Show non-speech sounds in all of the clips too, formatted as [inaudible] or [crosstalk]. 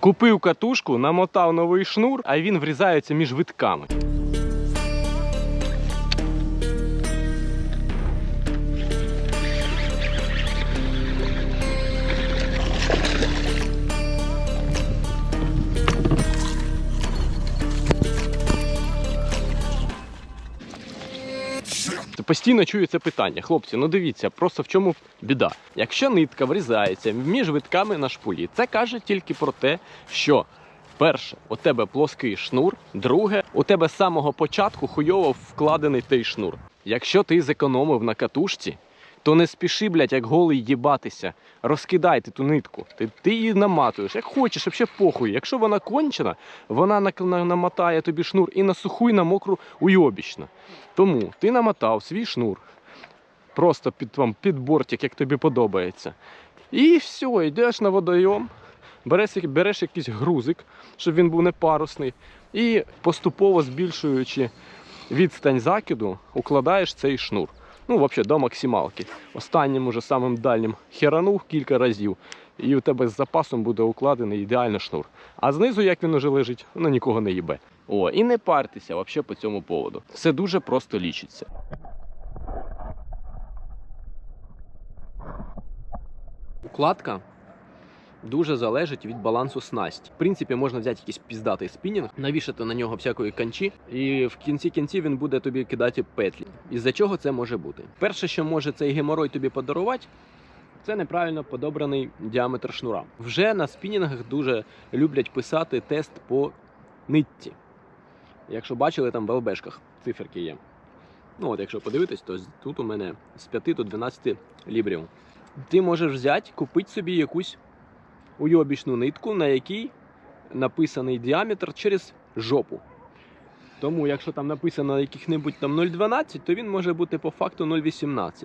Купив катушку, намотав новий шнур, а він врізається між витками. Постійно чую це питання. Хлопці, ну дивіться, просто в чому біда. Якщо нитка врізається між витками на шпулі, це каже тільки про те, що перше, у тебе плоский шнур, друге, у тебе з самого початку хуйово вкладений той шнур. Якщо ти зекономив на катушці, то не спіши, блядь, як голий їбатися. Розкидайте ту нитку. Ти, ти її наматуєш, як хочеш, взагалі похуй. Якщо вона кончена, вона намотає тобі шнур і на суху, і на мокру уйобічно. Тому ти намотав свій шнур просто під, там, під бортик, як тобі подобається. І все, йдеш на водойом, береш, береш якийсь грузик, щоб він був не парусний, і поступово збільшуючи відстань закиду, укладаєш цей шнур. Ну, взагалі, до максималки. Останнім уже самим дальнім херанув кілька разів, і у тебе з запасом буде укладений ідеально шнур. А знизу, як він уже лежить, ну нікого не їбе. О, і не партеся взагалі по цьому поводу. Все дуже просто лічиться. Укладка дуже залежить від балансу снасті. В принципі, можна взяти якийсь піздатий спінінг, навішати на нього всякої канчі, і в кінці кінці він буде тобі кидати петлі. Із-за чого це може бути? Перше, що може цей геморой тобі подарувати, це неправильно подобраний діаметр шнура. Вже на спінінгах дуже люблять писати тест по нитті. Якщо бачили там в ЛБшках, циферки є. Ну от, якщо подивитись, то тут у мене з 5 до 12 лібрів. Ти можеш взяти, купити собі якусь уйобічну нитку, на якій написаний діаметр через жопу. Тому, якщо там написано яких-небудь там 0,12, то він може бути по факту 0,18.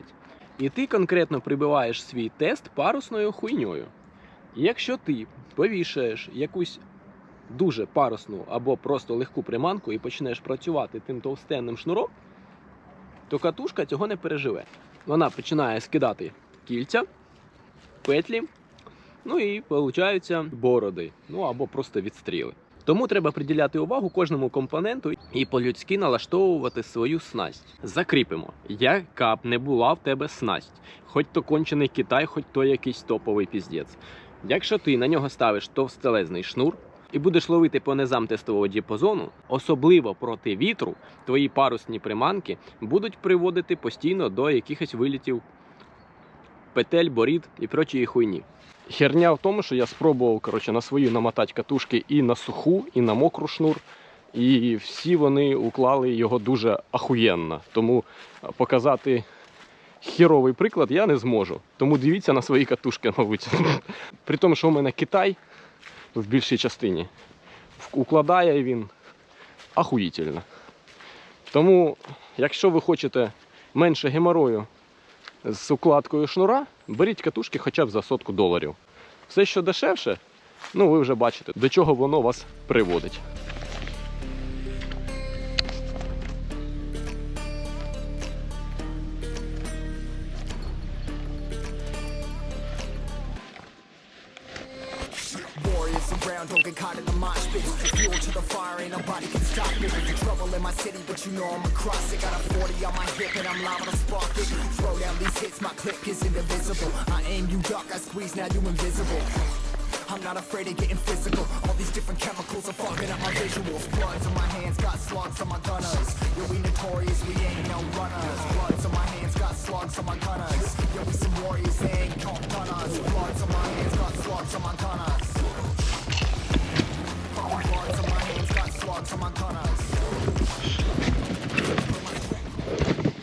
І ти конкретно прибиваєш свій тест парусною хуйньою. Якщо ти повішаєш якусь дуже парусну або просто легку приманку і почнеш працювати тим товстенним шнуром, то катушка цього не переживе. Вона починає скидати кільця, петлі, ну і получаються бороди, ну або просто відстріли. Тому треба приділяти увагу кожному компоненту і по-людськи налаштовувати свою снасть. Закріпимо, яка б не була в тебе снасть, хоч то кончений Китай, хоч то якийсь топовий піздець. Якщо ти на нього ставиш товстелезний шнур і будеш ловити по низам тестового діапазону, особливо проти вітру, твої парусні приманки будуть приводити постійно до якихось вилітів петель, борід і прочої хуйні. Херня в тому, що я спробував коротше, на свої намотати катушки і на суху, і на мокру шнур. І всі вони уклали його дуже ахуєнно. Тому е, показати хіровий приклад я не зможу. Тому дивіться на свої катушки, [laughs] мабуть. При тому, що у мене Китай в більшій частині укладає він ахуїтельно. Тому, якщо ви хочете менше геморою з укладкою шнура, беріть катушки хоча б за сотку доларів. Все, що дешевше, ну ви вже бачите, до чого воно вас приводить. ground, don't get caught in the mosh pit. Fuel to the fire, ain't nobody can stop it. Trouble in my city, but you know I'm across it. Got a 40 on my hip and I'm liable to spark it. Throw down these hits, my clip is indivisible. I aim, you duck, I squeeze, now you invisible. I'm not afraid of getting physical. All these different chemicals are fucking up my visuals. Bloods on my hands, got slugs on my gunners. Yo, we notorious, we ain't no runners. Bloods on my hands, got slugs on my gunners. Yo, we some warriors, they ain't caught gunners. Bloods on my hands, got slugs on my gunners. Shit.